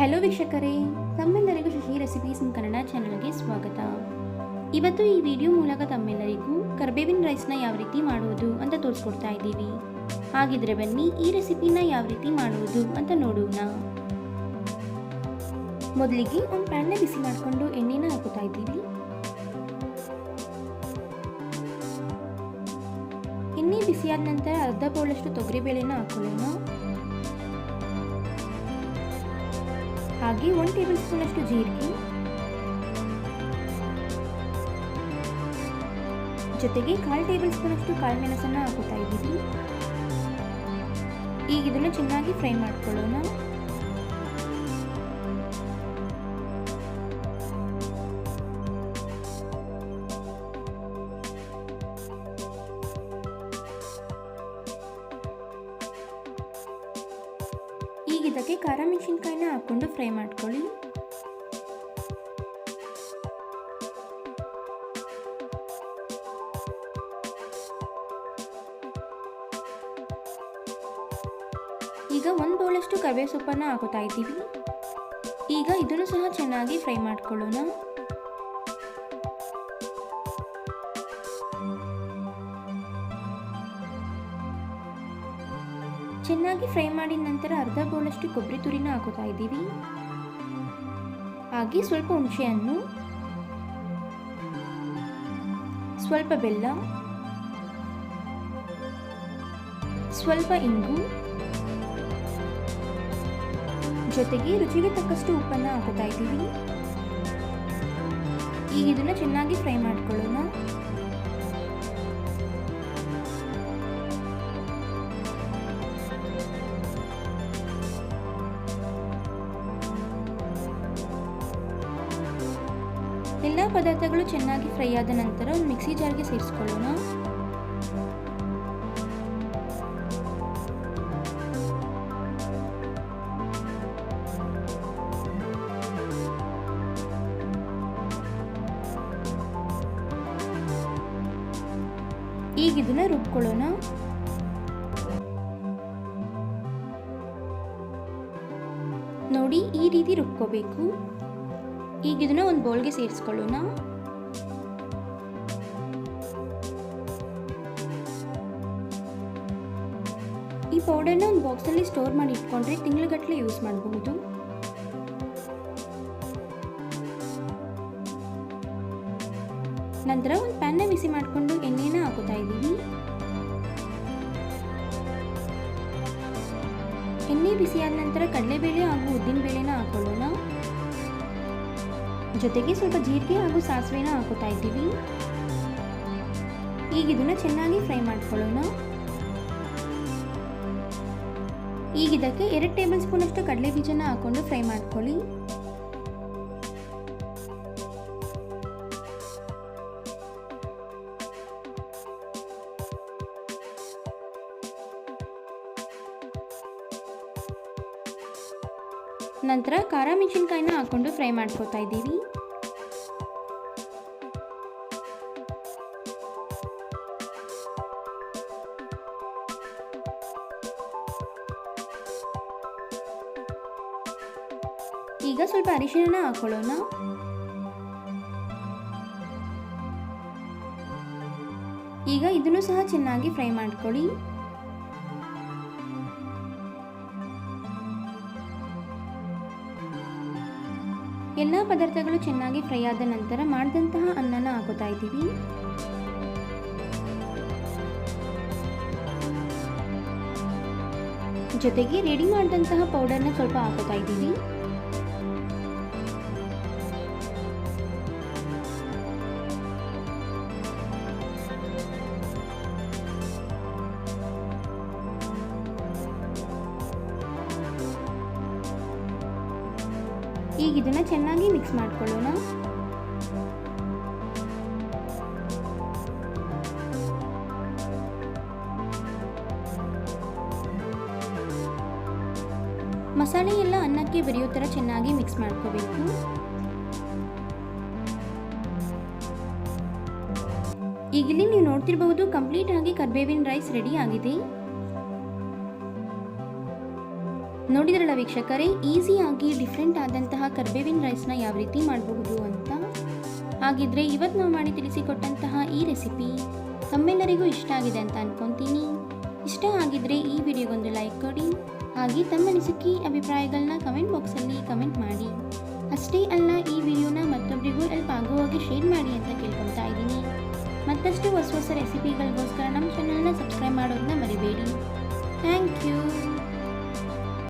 Hello ವೀಕ್ಷಕರೇ, ತಮ್ಮೆಲ್ಲರಿಗೂ Shashi recipes Kannada ಚಾನಲ್ಗೆ ಸ್ವಾಗತ. ಇವತ್ತು ಈ ವಿಡಿಯೋ ಮೂಲಕ ತಮ್ಮೆಲ್ಲರಿಗೂ ಕರ್ಬೇವಿನ ರೈಸ್ನ ಯಾವ ರೀತಿ ಮಾಡುವುದು ಅಂತ ತೋರಿಸ್ಕೊಡ್ತಾ ಇದ್ದೀವಿ. ಹಾಗಿದ್ರೆ ಬನ್ನಿ ಈ ರೆಸಿಪಿನ ಯಾವ ರೀತಿ ಮಾಡುವುದು ಅಂತ ನೋಡೋಣ. ಮೊದಲಿಗೆ ಒಂದು ಪ್ಯಾನ್ನ ಬಿಸಿ ಮಾಡಿಕೊಂಡು ಎಣ್ಣೆನ ಹಾಕುತ್ತಾ ಇದ್ದೀವಿ. ಎಣ್ಣೆ ಬಿಸಿಯಾದ ನಂತರ ಅರ್ಧ ಬೌಲಷ್ಟು ತೊಗರಿಬೇಳೆನ ಹಾಕೊಳ್ಳೋಣ. ಹಾಗೆ ಒಂದು ಟೇಬಲ್ ಸ್ಪೂನ್ ಅಷ್ಟು ಜೀರಿಗೆ. ಜೊತೆಗೆ ಕಾಲು ಟೇಬಲ್ ಸ್ಪೂನ್ ಅಷ್ಟು ಕಾಳು ಮೆಣಸನ್ನು ಹಾಕುತ್ತಾ ಇದ್ದೀವಿ. ಈಗ ಇದನ್ನು ಚೆನ್ನಾಗಿ ಫ್ರೈ ಮಾಡ್ಕೊಳ್ಳೋಣ. ಈಗ ಇದಕ್ಕೆ ಖಾರ ಮೆಣಸಿನ್ಕಾಯಿನ ಹಾಕ್ಕೊಂಡು ಫ್ರೈ ಮಾಡ್ಕೊಳ್ಳಿ. ಈಗ ಒಂದು ಬೌಳಷ್ಟು ಕರಿಬೇವು ಸೊಪ್ಪನ್ನು ಹಾಕುತ್ತಾ ಇದ್ದೀವಿ. ಈಗ ಇದನ್ನು ಸಹ ಚೆನ್ನಾಗಿ ಫ್ರೈ ಮಾಡ್ಕೊಳ್ಳೋಣ. ಚೆನ್ನಾಗಿ ಫ್ರೈ ಮಾಡಿದ ನಂತರ ಅರ್ಧ ಬೌಲಷ್ಟು ಕೊಬ್ಬರಿ ತುರಿನ ಹಾಕುತ್ತಾ ಇದ್ದೀವಿ. ಹಾಗೆ ಸ್ವಲ್ಪ ಹುಣಸೆಹಣ್ಣು, ಸ್ವಲ್ಪ ಬೆಲ್ಲ, ಸ್ವಲ್ಪ ಇಂಗು, ಜೊತೆಗೆ ರುಚಿಗೆ ತಕ್ಕಷ್ಟು ಉಪ್ಪನ್ನ ಹಾಕೋತಾ ಇದ್ದೀವಿ. ಈಗ ಇದನ್ನು ಚೆನ್ನಾಗಿ ಫ್ರೈ ಮಾಡ್ಕೊಳ್ಳೋಣ. ಎಲ್ಲ ಪದಾರ್ಥಗಳು ಚೆನ್ನಾಗಿ ಫ್ರೈ ಆದ ನಂತರ ಒಂದು ಮಿಕ್ಸಿ ಜಾರ್ಗೆ ಸೇರಿಸ್ಕೊಳ್ಳೋಣ. ಈಗ ಇದನ್ನ ರುಬ್ಕೊಳ್ಳೋಣ. ನೋಡಿ ಈ ರೀತಿ ರುಬ್ಕೋಬೇಕು. ಈಗ ಇದನ್ನ ಒಂದು ಬೌಲ್ಗೆ ಸೇರಿಸ್ಕೊಳ್ಳೋಣ. ಈ ಪೌಡರ್ನ ಒಂದು ಬಾಕ್ಸಲ್ಲಿ ಸ್ಟೋರ್ ಮಾಡಿ ಇಟ್ಕೊಂಡ್ರೆ ತಿಂಗಳಗಟ್ಟಲೆ ಯೂಸ್ ಮಾಡಬಹುದು. ನಂತರ ಒಂದು ಪ್ಯಾನ್ನ ಬಿಸಿ ಮಾಡಿಕೊಂಡು ಎಣ್ಣೆನ ಹಾಕೋತಾ ಇದ್ದೀವಿ. ಎಣ್ಣೆ ಬಿಸಿಯಾದ ನಂತರ ಕಡಲೆಬೇಳೆ ಹಾಗೂ ಉದ್ದಿನಬೇಳೆನ ಹಾಕೊಳ್ಳೋಣ. ಜೊತೆಗೆ ಸ್ವಲ್ಪ ಜೀರಿಗೆ ಹಾಗೂ ಸಾಸಿವೆನ ಹಾಕುತ್ತಾ ಇದ್ದೀವಿ. ಈಗ ಇದನ್ನ ಚೆನ್ನಾಗಿ ಫ್ರೈ ಮಾಡ್ಕೊಳ್ಳೋಣ. ಈಗ ಇದಕ್ಕೆ ಎರಡು ಟೇಬಲ್ ಸ್ಪೂನ್ ಅಷ್ಟು ಕಡಲೆ ಬೀಜನ ಹಾಕೊಂಡು ಫ್ರೈ ಮಾಡ್ಕೊಳ್ಳಿ. ನಂತರ ಖಾರ ಮೆಣಸಿನ್ಕಾಯಿನ ಹಾಕ್ಕೊಂಡು ಫ್ರೈ ಮಾಡ್ಕೋತಾ ಇದ್ದೀವಿ. ಈಗ ಸ್ವಲ್ಪ ಅರಿಶಿನ ಹಾಕೊಳ್ಳೋಣ. ಈಗ ಇದನ್ನು ಸಹ ಚೆನ್ನಾಗಿ ಫ್ರೈ ಮಾಡ್ಕೊಳ್ಳಿ. ಎಲ್ಲ ಪದಾರ್ಥಗಳು ಚೆನ್ನಾಗಿ ಫ್ರೈ ಆದ ನಂತರ ಮಾಡಿದಂತಹ ಅನ್ನನ ಹಾಕೋತಾ ಇದ್ದೀವಿ. ಜೊತೆಗೆ ರೆಡಿ ಮಾಡಿದಂತಹ ಪೌಡರ್ನ ಸ್ವಲ್ಪ ಹಾಕೋತಾ ಇದ್ದೀವಿ. ಈಗ ಇದನ್ನು ಚೆನ್ನಾಗಿ ಮಿಕ್ಸ್ ಮಾಡ್ಕೊಳ್ಳೋಣ. ಮಸಾಲೆ ಎಲ್ಲ ಅನ್ನಕ್ಕೆ ಬೆರೆಯೋ ಥರ ಚೆನ್ನಾಗಿ ಮಿಕ್ಸ್ ಮಾಡ್ಕೋಬೇಕು. ಈಗಿಲ್ಲಿ ನೀವು ನೋಡ್ತಿರಬಹುದು ಕಂಪ್ಲೀಟ್ ಆಗಿ ಕರ್ಬೇವಿನ ರೈಸ್ ರೆಡಿ ಆಗಿದೆ. ನೋಡಿದ್ರಲ್ಲ ವೀಕ್ಷಕರೇ ಈಸಿಯಾಗಿ ಡಿಫ್ರೆಂಟ್ ಆದಂತಹ ಕರ್ಬೇವಿನ ರೈಸ್ನ ಯಾವ ರೀತಿ ಮಾಡಬಹುದು ಅಂತ? ಹಾಗಿದ್ರೆ ಇವತ್ತು ನಾವು ಮಾಡಿ ತಿಳಿಸಿಕೊಟ್ಟಂತಹ ಈ ರೆಸಿಪಿ ತಮ್ಮೆಲ್ಲರಿಗೂ ಇಷ್ಟ ಆಗಿದೆ ಅಂತ ಅನ್ಕೊಂತೀನಿ. ಇಷ್ಟ ಆಗಿದ್ರೆ ಈ ವಿಡಿಯೋಗೊಂದು ಲೈಕ್ ಕೊಡಿ. ಹಾಗೆ ತಮ್ಮ ಅನಿಸಿಕೆ ಅಭಿಪ್ರಾಯಗಳನ್ನ ಕಮೆಂಟ್ ಬಾಕ್ಸಲ್ಲಿ ಕಮೆಂಟ್ ಮಾಡಿ. ಅಷ್ಟೇ ಅಲ್ಲ, ಈ ವಿಡಿಯೋನ ಮತ್ತೊಬ್ಬರಿಗೂ ಹೆಲ್ಪ್ ಆಗೋ ಹಾಗೆ ಶೇರ್ ಮಾಡಿ ಅಂತ ಕೇಳ್ಕೊತಾ ಇದ್ದೀನಿ. ಮತ್ತಷ್ಟು ಹೊಸ ಹೊಸ ರೆಸಿಪಿಗಳಿಗೋಸ್ಕರ ನಮ್ಮ ಚಾನಲ್ನ ಸಬ್ಸ್ಕ್ರೈಬ್ ಮಾಡೋದನ್ನ ಮರಿಬೇಡಿ. Thank you